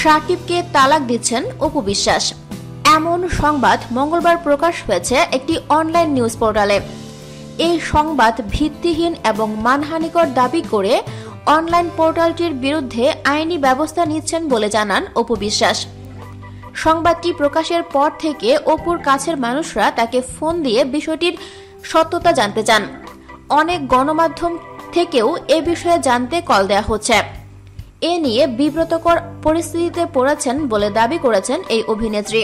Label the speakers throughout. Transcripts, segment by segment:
Speaker 1: সাকিবকে তালাক দিচ্ছেন অপু বিশ্বাস। এমন সংবাদ মঙ্গলবার প্রকাশ হয়েছে একটি অনলাইন নিউজ পোর্টালে। এই সংবাদ ভিত্তিহীন এবং মানহানিকর দাবি করে অনলাইন পোর্টালটির বিরুদ্ধে আইনি ব্যবস্থা নিচ্ছেন বলে জানান অপু বিশ্বাস। সংবাদটি প্রকাশের পর থেকে অপুর কাছের মানুষরা তাকে ফোন দিয়ে বিষয়টির সত্যতা জানতে চান। অনেক গণমাধ্যম থেকেও এ বিষয়ে জানতে কল দেওয়া হচ্ছে। এ নিয়ে বিব্রতকর পরিস্থিতিতে পড়েছেন বলে দাবি করেছেন এই অভিনেত্রী।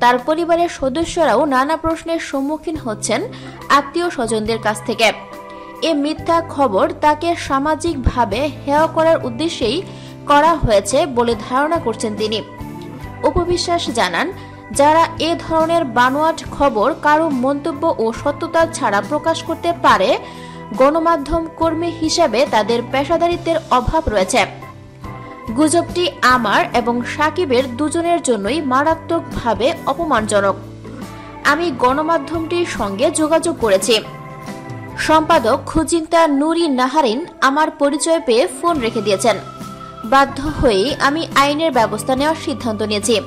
Speaker 1: তার পরিবারের সদস্যরাও নানা প্রশ্নের সম্মুখীন হচ্ছেন আত্মীয় স্বজনদের কাছ থেকে। এ মিথ্যা খবর তাকে সামাজিকভাবে হেয় করার উদ্দেশ্যেই করা হয়েছে বলে ধারণা করছেন তিনি। উপবিশ্বাস জানান, যারা এ ধরনের বানোয়াট খবর কারও মন্তব্য ও সত্যতা ছাড়া প্রকাশ করতে পারে, গণমাধ্যম কর্মী হিসাবে তাদের পেশাদারিত্বের অভাব রয়েছে। গুজবটি আমার এবং সাকিবের দুজনের জন্যই মারাত্মকভাবে অপমানজনক। আমি গণমাধ্যমটির সঙ্গে যোগাযোগ করেছি। সম্পাদক খুজিন্তা নুরি নাহারিন আমার পরিচয় পেয়ে ফোন রেখে দিয়েছেন। বাধ্য হয়ে আমি আইনের ব্যবস্থা নেওয়ার সিদ্ধান্ত নিয়েছি।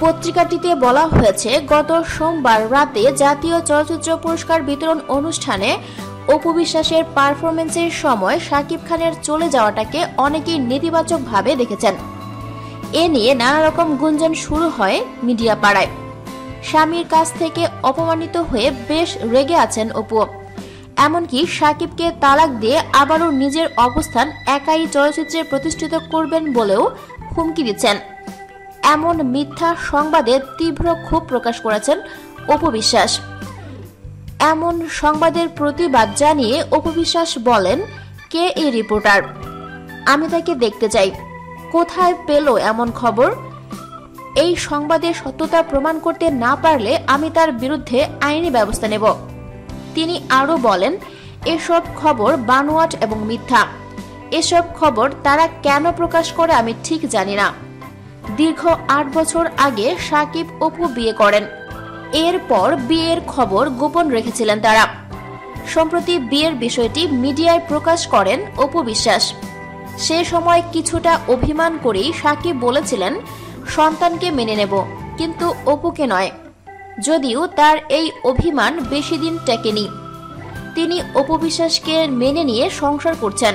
Speaker 1: পত্রিকাটিতে বলা হয়েছে, গত সোমবার রাতে জাতীয় চলচ্চিত্র পুরস্কার বিতরণ অনুষ্ঠানে অপবিশ্বাসের পারফরমেন্সের সময় শাকিব খানের চলে যাওয়াটাকে অনেকেই নেতিবাচকভাবে দেখেছেন। এ নিয়ে নানা রকম গুঞ্জন শুরু হয় মিডিয়া পাড়ায়। স্বামীর কাছ থেকে অপমানিত হয়ে বেশ রেগে আছেন অপু। এমনকি সাকিবকে তালাক দিয়ে আবারও নিজের অবস্থান একাই চলচ্চিত্রে প্রতিষ্ঠিত করবেন বলেও হুমকি দিচ্ছেন। এমন মিথ্যা সংবাদে তীব্র ক্ষোভ প্রকাশ করেছেন অপবিশ্বাস এমন সংবাদের প্রতিবাদ জানিয়ে অপবিশ্বাস বলেন, কে এই রিপোর্টার? আমি তাকে দেখতে চাই। কোথায় পেল এমন খবর? এই সংবাদের সত্যতা প্রমাণ করতে না পারলে আমি তার বিরুদ্ধে আইনি ব্যবস্থা নেব। তিনি আরও বলেন, এসব খবর বানোয়াট এবং মিথ্যা। এসব খবর তারা কেন প্রকাশ করে আমি ঠিক জানি না। দীর্ঘ আট বছর আগে সাকিব অপু বিয়ে করেন। এরপর বিয়ের খবর গোপন রেখেছিলেন তারা। সম্প্রতি বিয়ের বিষয়টি মিডিয়ায় প্রকাশ করেন অপু বিশ্বাস। সে সময় কিছুটা অভিমান করেই সাকিব বলেছিলেন, সন্তানকে মেনে নেব, কিন্তু অপুকে নয়। যদিও তার এই অভিমান বেশি দিন টেকেনি। তিনি অপবিশ্বাসকে মেনে নিয়ে সংসার করছেন।